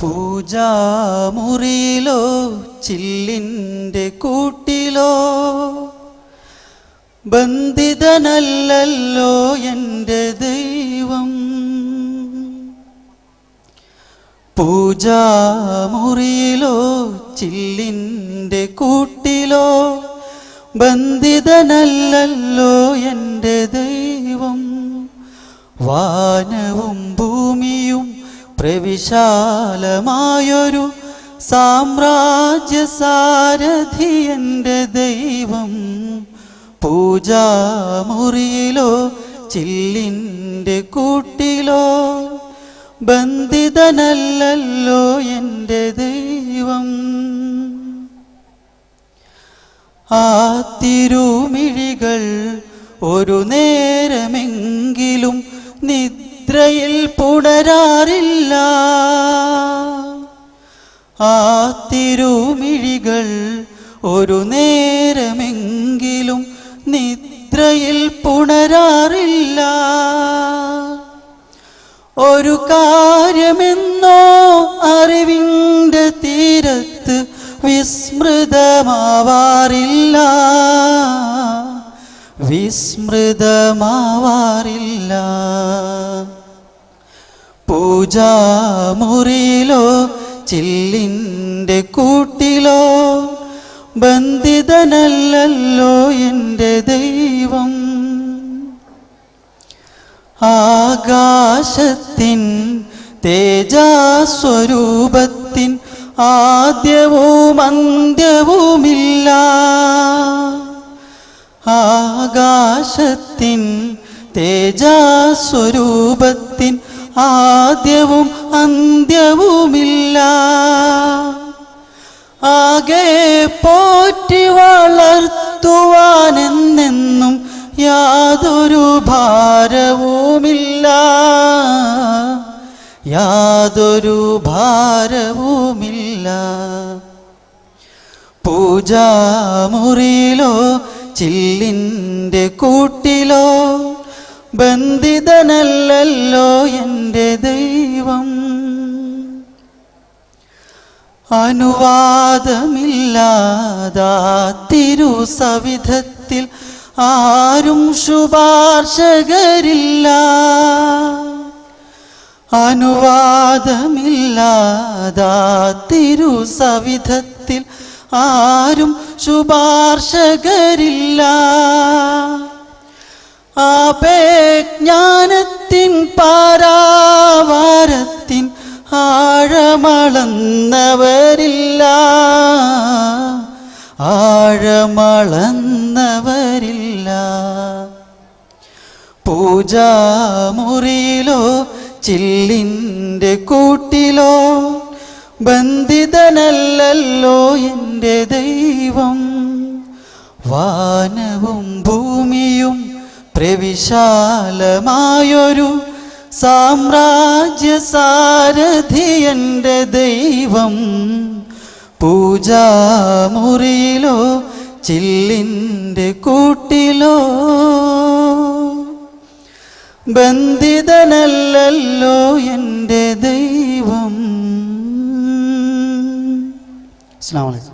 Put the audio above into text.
പൂജാമുറിയിലോ ചില്ലിന്റെ കൂട്ടിലോ ബന്ധിതനല്ലല്ലോ എന്റെ ദൈവം. പൂജാമുറിയിലോ ചില്ലിന്റെ കൂട്ടിലോ ബന്ധിതനല്ലല്ലോ എന്റെ ദൈവം. വാനവും ഭൂമിയും പ്രവിശാലമായൊരു സാമ്രാജ്യ സാരഥി എന്റെ ദൈവം പൂജാമുറിയിലോ ചില്ലിന്റെ കൂട്ടിലോ ബന്ധിതനല്ലല്ലോ എന്റെ ദൈവം. ആ തിരുമിഴികൾ ഒരു നേരമെങ്കിലും നിദ്രയിൽ പുണരാറില്ല ആ തിരുമിഴികൾ ഒരു നേരമെങ്കിലും നിദ്രയിൽ പുണരാറില്ല. ഒരു കാര്യമെന്നോ അറിവിന്റെ തീരത്ത് വിസ്മൃതമാവാറില്ല. വിസ്മൃതമാവാറില്ല. പൂജാമുറിയിലോ ചില്ലിന്റെ കൂട്ടിലോ ബന്ധിതനല്ലല്ലോ എന്റെ ദൈവം. ആകാശത്തിൻ തേജാസ്വരൂപത്തിൻ ആദ്യവും അന്ത്യവുമില്ല. ആകാശത്തിൻ തേജാസ്വരൂപത്തിൻ ആദ്യവും അന്ത്യവുമില്ല. ആകെ പോറ്റി വളർത്തുവാനെന്നെന്നും യാതൊരു ഭാരവുമില്ല. യാതൊരു ഭാരവുമില്ല. പൂജാമുറിയിലോ ചില്ലിന്റെ കൂട്ടിലോ ബന്ധിതനല്ലല്ലോ എന്റെ ദൈവം. അനുവാദമില്ലാതാത്തിരു സവിധത്തിൽ ആരും ശുപാർശകരില്ല. അനുവാദമില്ലാതാത്തിരു സവിധത്തിൽ ആരും ശുപാർശകരില്ല. ആപേജ്ഞാനത്തിൻ പാരാവാരത്തിൻ ആഴമളന്നവരില്ല. ആഴമളന്നവരില്ല. പൂജാമുറിയിലോ ചില്ലിന്റെ കൂട്ടിലോ ബന്ധിതനല്ലല്ലോ എന്റെ ദൈവം. വാനവും പ്രവിശാലമായൊരു സാമ്രാജ്യ സാരഥിയന്റെ ദൈവം. പൂജാമുറിയിലോ ചില്ലിന്റെ കൂട്ടിലോ ബന്ധിതനല്ലല്ലോ എന്റെ ദൈവം. അസ്സാം വലൈക്കും